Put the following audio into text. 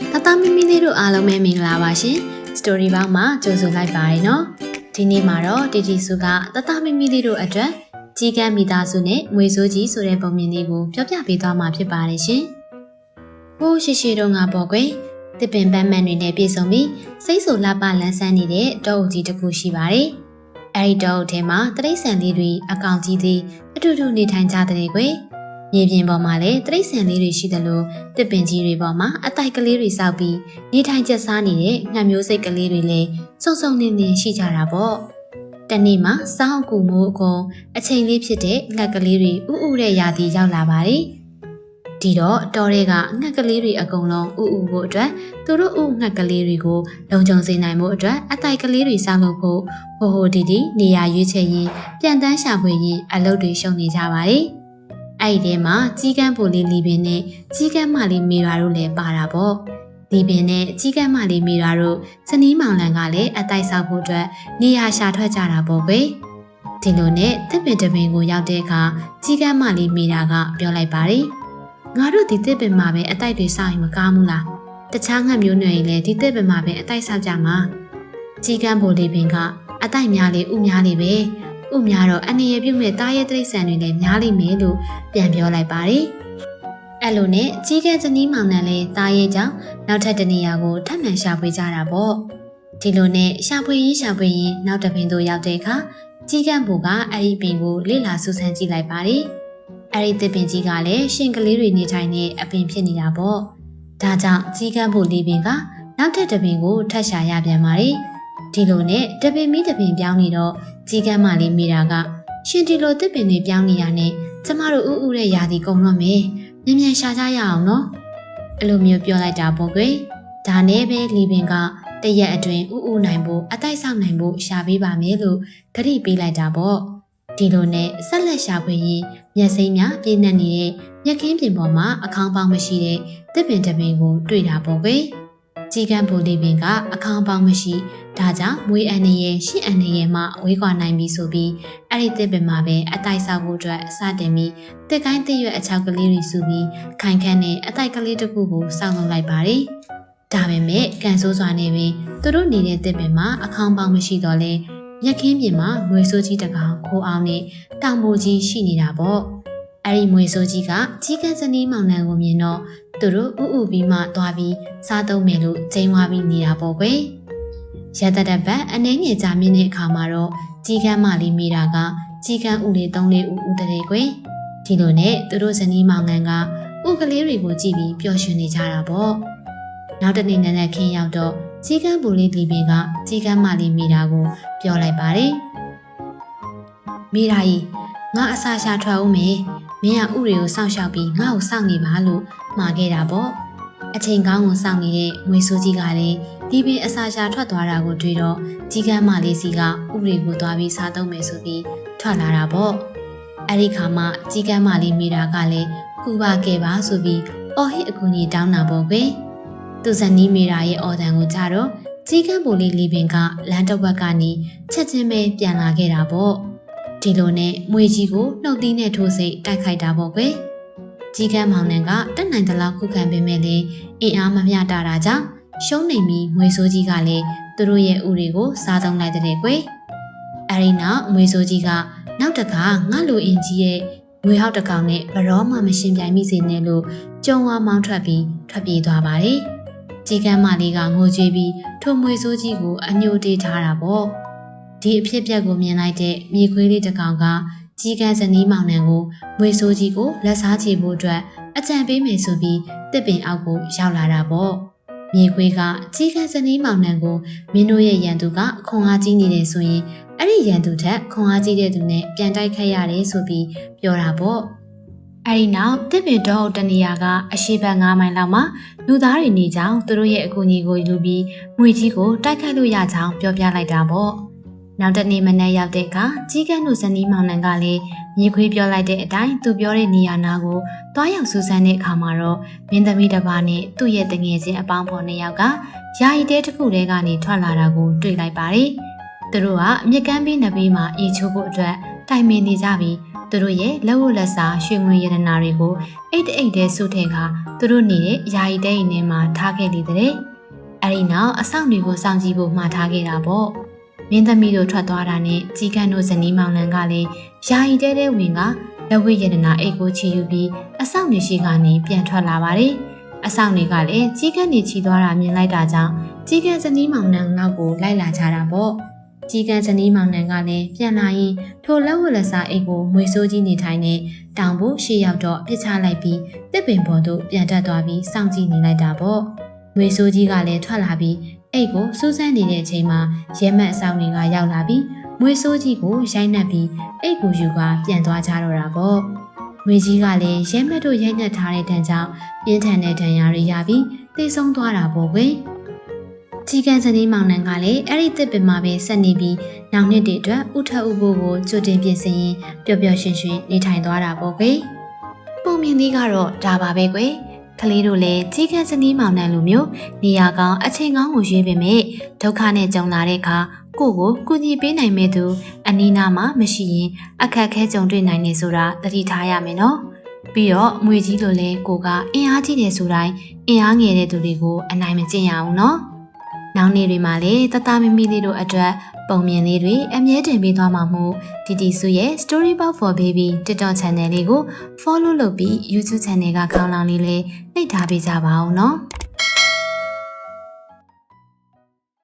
။တသားမီမီလေးတို့အားလုံးပဲမင်္ဂလာပါရှင်။ Story ဘောင်းမှာကြိုဆိုလိုက်ပါရနော်။ဒီနေ့မှာတော့တီတီစုကတသားမီမီလေးတို့အတွက်ကြီးကမ်းမိသားစုနဲ့ငွေစိုးကြီးဆိုတဲ့ပုံမြင်လေးကိုပြောပြပေးသွားမှာဖြစ်ပါတယ်ရှင်။ဟိုးရှိရှိတုန်းကပေါ့ကွယ်။တစ်ပင်ပန်းမှန်တွေနဲ့ပြည့်စုံပြီးစိတ်ဆူလှပလန်းဆန်းနေတဲ့တောအုပ်ကြီးတစ်ခုရှိပါတယ်။အဲဒီတောအုပ်ထဲမှာတရိတ်ဆန်လေးတွေအကောင်ကြီးသေးအတူတူနေထိုင်ကြတဲ့ကွယ်။ မြေပြင်ပေါ်မှာလည်းတရိတ်ဆန်လေးတွေရှိတယ်လို့တစ်ပင်ကြီးတွေပေါ်မှာအတိုက်ကလေးတွေစောက်ပြီးနေထိုင်ချက်စားနေတဲ့ငှက်မျိုးစိတ်ကလေးတွေလည်းစုံစုံနေနေရှိကြတာပေါ့။တနေ့မှာစောင်းကူမိုးအကုန်အချိန်လေးဖြစ်တဲ့ငှက်ကလေးတွေဥဥတဲ့ရာသီရောက်လာပါတယ်။ဒီတော့တော်တွေကငှက်ကလေးတွေအကုန်လုံးဥဥဖို့အတွက်သူတို့ဥငှက်ကလေးတွေကိုလုံခြုံစေနိုင်မှုအတွက်အတိုက်ကလေးတွေစောင့်လုပ်ဖို့ဟိုဟိုဒီဒီနေရာရွေးချယ်ရင်ပြန်တန်းရှာဖွေရင်အလုပ်တွေရှုံနေကြပါတယ်။ အဲ့ဒီထဲမှာကြီးကန်းပိုလေးလီပင်နဲ့ကြီးကန်းမလေးမေရွာတို့လည်းပါတာပေါ့။လီပင်နဲ့ကြီးကန်းမလေးမေရွာတို့စနီးမောင်လန်ကလည်းအတိုက်ဆောက်ဖို့အတွက်နေရာရှာထွက်ကြတာပေါ့ကွယ်။ဒီလိုနဲ့တစ်ပင်တစ်ပင်ကိုရောက်တဲ့အခါကြီးကန်းမလေးမေတာကပြောလိုက်ပါတယ်။ငါတို့ဒီတစ်ပင်မှာပဲအတိုက်တွေစောင့်ရင်မကားဘူးလား။တခြားငှက်မျိုးနွယ်ရင်လည်းဒီတစ်ပင်မှာပဲအတိုက်ဆောက်ကြမှာ။ကြီးကန်းပိုလေးပင်ကအတိုက်များလေးဥများလေးပဲ။ ဥများတော့အနေရပြုတ်မဲ့တားရဲတိရစ္ဆာန်တွေလည်းများလိမ့်မယ်လို့ပြန်ပြောလိုက်ပါတယ်။အဲ့လိုနဲ့ကြီးကန်းဇနီးမောင်နှံလည်းတားရဲကြောင့်နောက်ထပ်တနေရာကိုထပ်မံရှာဖွေကြတာပေါ့။ဒီလိုနဲ့ရှာဖွေရင်းရှာဖွေရင်းနောက်တစ်ပင်သို့ရောက်တဲ့အခါကြီးကန်းဘူကအဲ့ဒီပင်ကိုလေ့လာစူးစမ်းကြည့်လိုက်ပါတယ်။အဲ့ဒီတစ်ပင်ကြီးကလည်းရှင်ကလေးတွေနေထိုင်တဲ့အပင်ဖြစ်နေတာပေါ့။ဒါကြောင့်ကြီးကန်းဘူလေးပင်ကနောက်ထပ်တစ်ပင်ကိုထပ်ရှာရပြန်ပါတယ်။ ဒီလိုနဲ့တပင်မီတပင်ပြောင်းနေတော့ကြီးကန်းမလေးမိတာကရှင်ဒီလိုတစ်ပင်တွေပြောင်းနေရနဲ့ကျမတို့ဥဥတဲ့ຢာဒီကုံတော့မယ်။မြန်မြန်ရှာကြရအောင်နော်။အဲ့လိုမျိုးပြောလိုက်တာပေါ့ကွယ်။ဒါနဲ့ပဲလီပင်ကတရက်အတွင်းဥဥနိုင်ဖို့အတိုက်ဆောက်နိုင်ဖို့ရှာပေးပါမယ်လို့ဂရိပေးလိုက်တာပေါ့။ဒီလိုနဲ့ဆက်လက်ရှာဖွေရင်မျက်စိများပြည့်နှက်နေတဲ့မျက်ခင်းပြင်ပေါ်မှာအခေါင်းပေါင်းမရှိတဲ့တစ်ပင်တစ်ပင်ကိုတွေ့တာပေါ့ကွယ်။ ကြီးကန်းဘူလီပင်ကအခေါင်းပေါင်းမရှိဒါကြောင့်မွေးအန်နေရဲ့ရှင့်အန်နေရဲ့မှဝေးကွာနိုင်ပြီဆိုပြီးအဲ့ဒီတစ်ပင်မှာပဲအတိုက်ဆောက်ဖို့အတွက်စတင်ပြီးတစ်ကိုင်းတစ်ရွက်အချောက်ကလေးတွေစုပြီးခိုင်ခန့်နဲ့အတိုက်ကလေးတစ်ခုကိုစောင့်လုပ်လိုက်ပါတယ်။ဒါပေမဲ့ကန်ဆိုးစွာနေပင်သူတို့နေတဲ့တစ်ပင်မှာအခေါင်းပေါင်းမရှိတော့လဲရက်ခင်းပြင်မှာမွေဆိုးကြီးတစ်ကောင်ခိုးအောင်နဲ့တောင်မိုးကြီးရှိနေတာပေါ့။အဲ့ဒီမွေဆိုးကြီးကကြီးကန်းစနီးမောင်နှံကိုမြင်တော့ သူတို့ဥဥပြီးမှသွားပြီးစားသုံးမယ်လို့ချိန်ဝါပြီးနေတာပေါ့ကွယ်။ရတတပတ်အနေငယ်ကြာမြင့်တဲ့အခါမှာတော့ကြီးကန်းမလေးမိတာကကြီးကန်းဥလေးသုံးလေးဥဥတည်းကွယ်။ဒီလိုနဲ့သူတို့ဇနီးမောင်နှံကဥကလေးတွေကိုကြည့်ပြီးပျော်ရွှင်နေကြတာပေါ့။နောက်တနေ့နက်နက်ခင်းရောက်တော့ကြီးကန်းပူလေးဒီပင်ကကြီးကန်းမလေးမိတာကိုပြောလိုက်ပါတယ်။မိတာကြီးငါအစာရှာထွက်ဦးမယ်။ မင်းကဥတွေကိုစောင့်ရှောက်ပြီးငါ့ကိုစောင့်နေပါလို့မှာခဲ့တာပေါ့။အချိန်ကောင်းကိုစောင့်နေတဲ့ငွေစိုးကြီးကလည်းဒီပင်အစာရှာထွက်သွားတာကိုတွေ့တော့ကြီးကန်းမလေးစီကဥတွေကိုသွားပြီးစားသုံးမယ်ဆိုပြီးထွက်လာတာပေါ့။အဲ့ဒီခါမှကြီးကန်းမလေးမိတာကလည်းကူပါခဲ့ပါဆိုပြီးအော်ဟစ်အကူကြီးတောင်းတာပေါ့ကွယ်။သူဇနီးမိတာရဲ့အော်တန်ကိုကြတော့ကြီးကန်းပိုလေးလီပင်ကလမ်းတစ်ဝက်ကနေချက်ချင်းပဲပြန်လာခဲ့တာပေါ့။ ဒီလိုနဲ့မွေကြီးကိုနှုတ်သီးနဲ့ထိုးစိတ်တိုက်ခိုက်တာပေါ့ကွယ်။ကြီးကန်းမောင်နှံကတက်နိုင်သလောက်ခုခံပေမဲ့လည်းအင်အားမမျှတာတာကြောင့်ရှုံးနေပြီးမွေဆိုးကြီးကလည်းသူတို့ရဲ့ဥတွေကိုစားသုံးလိုက်တဲ့ကွယ်။အဲဒီနောက်မွေဆိုးကြီးကနောက်တခါငါလူအင်ကြီးရဲ့ငွေဟောက်တစ်ကောင်နဲ့ဘရောမှမရှင်ပြိုင်မိစေနဲ့လို့ကြုံဝါမောင်းထွက်ပြီးထွက်ပြေးသွားပါတယ်။ကြီးကန်းမလေးကငိုကြွေးပြီးထိုမွေဆိုးကြီးကိုအညိုတေးထားတာပေါ့။ ဒီအဖြစ်အပျက်ကိုမြင်လိုက်တဲ့မြေခွေးလေးတစ်ကောင်ကကြီးကန်းဇနီးမောင်နှံကိုမွေဆိုးကြီးကိုလက်စားချေဖို့အတွက်အကြံပေးမယ်ဆိုပြီးတစ်ပင်အောက်ကိုရောက်လာတာပေါ့။မြေခွေးကကြီးကန်းဇနီးမောင်နှံကိုမင်းတို့ရဲ့ရန်သူကခွန်အားကြီးနေတယ်ဆိုရင်အဲ့ဒီရန်သူထက်ခွန်အားကြီးတဲ့သူနဲ့ပြန်တိုက်ခတ်ရတယ်ဆိုပြီးပြောတာပေါ့။အဲဒီနောက်တစ်ပင်တော့တနေရာကအရှိဘက်9မိုင်လောက်မှာလူသားတွေနေကြောင်းသူတို့ရဲ့အကူအညီကိုယူပြီးငွေကြီးကိုတိုက်ခိုက်လို့ရကြောင်းပြောပြလိုက်တာပေါ့။ နောက်တနေ့မနေ့ရောက်တဲ့အခါကြီးကန်းတို့ဇနီးမောင်နှံကလည်းမြေခွေးပြောလိုက်တဲ့အတိုင်းသူပြောတဲ့နေရာနာကိုတွားရောက်စူးစမ်းတဲ့အခါမှာတော့မင်းသမီးတစ်ပါးနဲ့သူ့ရဲ့တငယ်ချင်းအပေါင်းဖော်နှစ်ယောက်ကယာယီတဲတစ်ခုထဲကနေထွက်လာတာကိုတွေ့လိုက်ပါတယ်။သူတို့ကမြက်ကမ်းပေးနဘေးမှာအေချိုးဖို့အတွက်တိုင်ပင်နေကြပြီးသူတို့ရဲ့လက်ဝတ်လက်စာရွှေငွေရတနာတွေကိုအိတ်တအိတ်တဲစုထဲကသူတို့နေတဲ့ယာယီတဲအိမ်ထဲမှာထားခဲ့လေတဲ့။အဲဒီနောက်အဆောင်တွေကိုစောင့်ကြည့်ဖို့မှာထားခဲ့တာပေါ့။ မင်းသမီးတို့ထွက်သွားတာနဲ့ကြီးကန်းတို့ဇနီးမောင်နှံကလည်းယာယီတဲတဲဝင်ကလက်ဝတ်ရတနာအိတ်ကိုချီယူပြီးအဆောင်တွေရှိကနေပြန်ထွက်လာပါတယ်။အဆောင်တွေကလည်းကြီးကန်းတွေချီသွားတာမြင်လိုက်တာကြောင့်ကြီးကန်းဇနီးမောင်နှံနောက်ကိုလိုက်လာကြတာပေါ့။ကြီးကန်းဇနီးမောင်နှံကလည်းပြန်လာရင်ထိုလက်ဝတ်လက်စားအိတ်ကိုမွေဆိုးကြီးနေထိုင်နေတောင်ဖို့ရှေ့ရောက်တော့ပြစ်ချလိုက်ပြီးတစ်ပင်ပေါ်သို့ပြန်တက်သွားပြီးစောင့်ကြည့်နေလိုက်တာပေါ့။မွေဆိုးကြီးကလည်းထွက်လာပြီး အိတ်ကိုစူးစမ်းနေတဲ့အချိန်မှာရဲမက်အဆောင်တွေကရောက်လာပြီးမွေဆိုးကြီးကိုရိုက်နှက်ပြီးအိတ်ကိုယူကပြန်သွားကြတော့တာပေါ့။ငွေကြီးကလည်းရဲမက်တို့ရိုက်နှက်ထားတဲ့တန်ကြောင့်ပြင်းထန်တဲ့ဒဏ်ရာတွေရပြီးသိဆုံးသွားတာပေါ့ကွယ်။ကြီးကန်စနီးမောင်နှံကလည်းအဲ့ဒီတစ်ပင်မှာပဲဆက်နေပြီးနောက်နှစ်တည်းအတွက်ဥထဥဖို့ကိုကြိုတင်ပြင်ဆင်ရင်ပျော်ပျော်ရွှင်ရွှင်နေထိုင်သွားတာပေါ့ကွယ်။ပုံမြင်လေးကတော့ဒါပါပဲကွယ်။ ကလေးတို့လည်းကြီးကန်းစနီးမောင်နှံလိုမျိုးနေရာကောင်းအချိန်ကောင်းကိုရွေးပေမဲ့ဒုက္ခနဲ့ကြုံလာတဲ့အခါကိုယ့်ကိုကူညီပေးနိုင်မဲ့သူအနီးနားမှာမရှိရင်အခက်အခဲကြုံတွေ့နိုင်နေဆိုတာသတိထားရမယ်နော်ပြီးတော့မွေကြီးလိုလဲကိုကအင်အားကြီးတယ်ဆိုတိုင်းအင်အားငယ်တဲ့သူတွေကိုအနိုင်မကျင့်ရအောင်နော် နောက်နေ့တွေမှာလည်းတသားမမီလေးတို့အတွက်ပုံမြင်လေးတွေအမြဲတင်ပေးသွားမှာမို့တီတီစုရဲ့ Story Box for Baby TikTok channel လေးကို follow လုပ်ပြီး YouTube channel ကခေါင်းလောင်းလေးလေးနှိပ်ထားပေးကြပါအောင်နော်